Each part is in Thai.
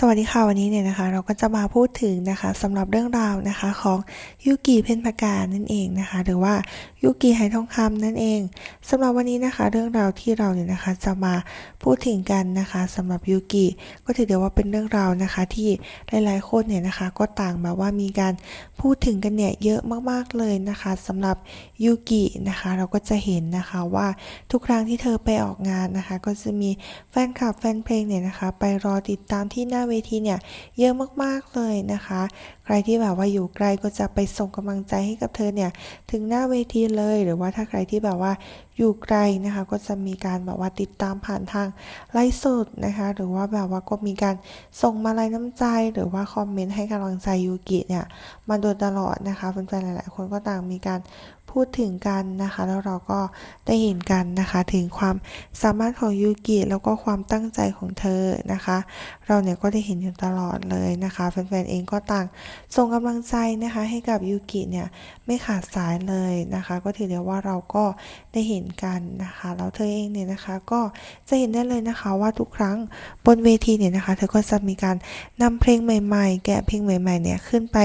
สวัสดีค่ะวันนี้เนี่ยนะคะ เราก็จะมาพูดถึงนะคะสำหรับเรื่องราวนะคะของยูกิเพนพากานั่นเองนะคะ หรือว่ายูกิไหทองคำนั่นเองสำหรับวันนี้นะคะ เรื่องราวที่เราเนี่ยนะคะจะมาพูดถึงกันนะคะสำหรับยูกิก็ถือได้ว่าเป็นเรื่องราวนะคะ ที่หลายๆคนเนี่ยนะคะ ก็ต่างแบบว่ามีการพูดถึงกันเนี่ยเยอะมากๆเลยนะคะสำหรับยูกินะคะ เราก็จะเห็นนะคะว่าทุกครั้งที่เธอไปออกงานนะคะ ก็จะมีแฟนคลับแฟนเพลงเนี่ยนะคะ ไปรอติดตามที่หน้าเวทีเนี่ยเยอะมากๆเลยนะคะ ใครที่แบบว่าอยู่ไกลก็จะไปส่งกำลังใจให้กับเธอเนี่ยถึงหน้าเวทีเลย หรือว่าถ้าใครที่แบบว่า อยู่ไกลนะคะก็จะมีการแบบว่าติดตามผ่านทางไลฟ์สดนะคะ หรือว่าแบบว่าก็มีการส่งมาลัยน้ำใจ หรือว่าคอมเมนต์ให้กำลังใจยูกิเนี่ยมาโดยตลอดนะคะแฟนๆหลายๆคนก็ต่างมีการพูดถึงกันนะคะ แล้วเราก็ได้เห็นกันนะคะถึงความสามารถของยูกิแล้วก็ความตั้งใจของเธอนะคะ เราเนี่ยก็ได้เห็นอยู่ตลอดเลยนะคะแฟนๆเองก็ต่างส่งกำลังใจนะคะ ให้กับยูกิเนี่ยไม่ขาดสายเลยนะคะ ก็ถือได้ว่าเราก็ได้เห็นกันนะคะแล้วเธอเองเนี่ยนะคะก็จะเห็นได้เลยนะคะว่าทุกครั้งบนเวทีเนี่ยนะคะ เธอก็จะมีการนำเพลงใหม่ๆ แกะเพลงใหม่ๆเนี่ยขึ้นไป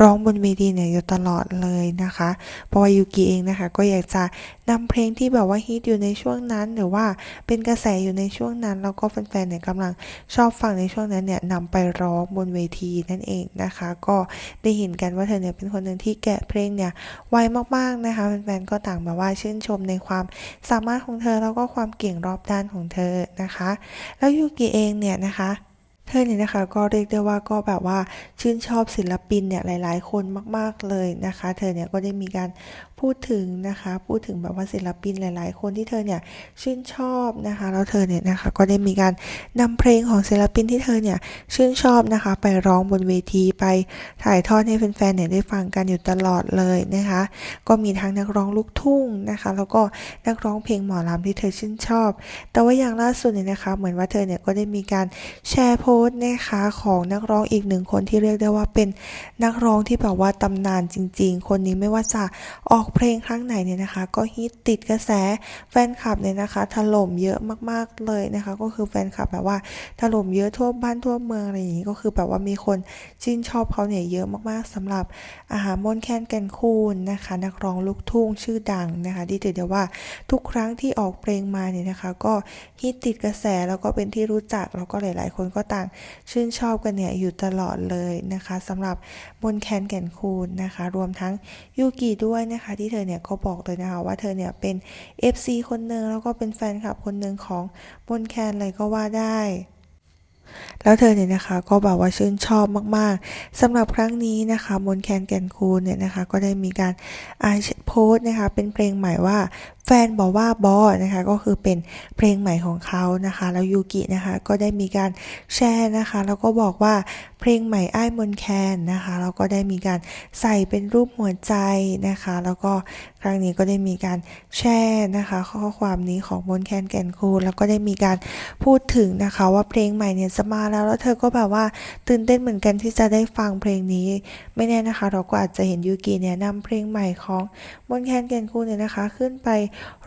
ร้องบนเวทีเนี่ยอยู่ตลอดเลยนะคะเพราะว่ายูกิเองนะคะก็อยากจะนำเพลงที่แบบว่าฮิตอยู่ในช่วงนั้น หรือว่าเป็นกระแสอยู่ในช่วงนั้น แล้วก็แฟนๆเนี่ยกำลังชอบฟังในช่วงนั้นเนี่ยนำไปร้องบนเวทีนั่นเองนะคะ ก็ได้เห็นกันว่าเธอเนี่ยเป็นคนหนึ่งที่แกะเพลงเนี่ยไวมากๆนะคะแฟนๆก็ต่างแบบว่าชื่นชมในความความสามารถของเธอแล้วก็ความเก่งรอบด้านของเธอนะคะ แล้วยูกิเองเนี่ยนะคะเธอเนี่ยนะคะก็เรียกได้ว่าก็แบบว่าชื่นชอบศิลปินเนี่ยหลาย ๆ คนมาก ๆเลยนะคะ เธอเนี่ยก็ได้มีการ พูดถึงนะคะ พูดถึงแบบว่าศิลปินหลาย ๆ คนที่เธอเนี่ยชื่นชอบนะคะ แล้วเธอเนี่ยนะคะก็ได้มีการนำเพลงของศิลปินที่เธอเนี่ยชื่นชอบนะคะ ไปร้องบนเวทีไปถ่ายทอดให้แฟน ๆ เนี่ยได้ฟังกันอยู่ตลอดเลยนะคะ ก็มีทั้งนักร้องลูกทุ่งนะคะ แล้วก็นักร้องเพลงหมอลำที่เธอชื่นชอบ แต่ว่าอย่างล่าสุดเนี่ยนะคะเหมือนว่าเธอเนี่ยก็ได้มีการแชร์โพสต์นะคะของนักร้องอีกหนึ่งคนที่เรียกได้ว่าเป็นนักร้องที่แบบว่าตำนานจริง ๆ คนนี้ไม่ว่าจะออกเพลงครั้งไหนเนี่ยนะคะ ก็ฮิตติดกระแสแฟนคลับเนี่ยนะคะถล่มเยอะมากๆเลยนะคะ ก็คือแฟนคลับแบบว่าถล่มเยอะทั่วบ้านทั่วเมืองอะไรอย่างนี้ก็คือแบบว่ามีคนชื่นชอบเขาเนี่ยเยอะมากๆสำหรับอาหารมนแคนแกนคูนนะคะ นักร้องลูกทุ่งชื่อดังนะคะที่ถือได้ว่าทุกครั้งที่ออกเพลงมาเนี่ยนะคะ ก็ฮิตติดกระแสแล้วก็เป็นที่รู้จักแล้วก็หลาย ๆ คนก็ต่างชื่นชอบกันเนี่ยอยู่ตลอดเลยนะคะสำหรับมนแคนแก่นคูนนะคะ รวมทั้งยูกิด้วยนะคะที่เธอเนี่ยก็บอกเลยนะคะว่าเธอเนี่ยเป็น FC คนหนึ่งแล้วก็เป็นแฟนคลับคนหนึ่งของมนแคนเลยก็ว่าได้แล้วเธอเนี่ยนะคะก็แบบว่าชื่นชอบมากๆสำหรับครั้งนี้นะคะมนแคนแกนคูนเนี่ยนะคะก็ได้มีการอาโพสต์นะคะเป็นเพลงใหม่ว่าแฟนบอกว่าบอนะคะก็คือเป็นเพลงใหม่ของเขานะคะแล้วยูกินะคะก็ได้มีการแชร์นะคะ แล้วก็บอกว่า เพลงใหม่อ้ายมนแคนนะคะแล้วก็ได้มีการใส่เป็นรูปหัวใจนะคะ แล้วก็ครั้งนี้ก็ได้มีการแชร์นะคะ ข้อความนี้ของมนแคนแก่นคูแล้วก็ได้มีการพูดถึงนะคะว่าเพลงใหม่เนี่ยจะมาแล้ว แล้วเธอก็แบบว่าตื่นเต้นเหมือนกันที่จะได้ฟังเพลงนี้ ไม่แน่นะคะ เราก็อาจจะเห็นยูกิเนี่ยนำเพลงใหม่ของมนแคนแก่นคูเนี่ยนะคะ ขึ้นไป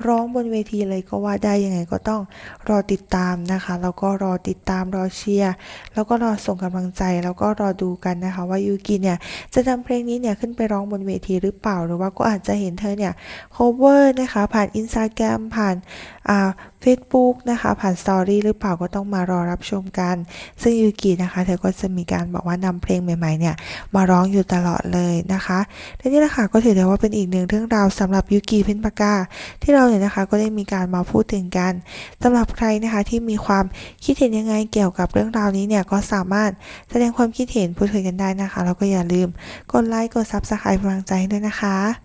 ร้องบนเวทีเลยก็ว่าได้ยังไงก็ต้องรอติดตามนะคะแล้วก็รอติดตามรอเชียร์แล้วก็รอส่งกำลังใจแล้วก็รอดูกันนะคะว่ายูกิเนี่ยจะนำเพลงนี้เนี่ยขึ้นไปร้องบนเวทีหรือเปล่า หรือว่าก็อาจจะเห็นเธอเนี่ย cover นะคะผ่าน Instagram ผ่านอ่า Facebook นะคะผ่านสตอรี่หรือเปล่าก็ต้องมารอรับชมกัน ซึ่งยูกินะคะเธอก็จะมีการบอกว่านำเพลงใหม่ๆเนี่ยมาร้องอยู่ตลอดเลยนะคะและนี่แหละค่ะก็ถือได้ว่าเป็นอีกหนึ่งเรื่องราวสำหรับยูกิเพนปากาที่เราเนี่ยนะคะก็ได้มีการมาพูดถึงกันสำหรับใครนะคะที่มีความคิดเห็นยังไงเกี่ยวกับเรื่องราวนี้เนี่ยก็สามารถแสดงความคิดเห็นพูดคุยกันได้นะคะ แล้วก็อย่าลืมกดไลค์กด Subscribe กำลังใจให้ด้วยนะคะ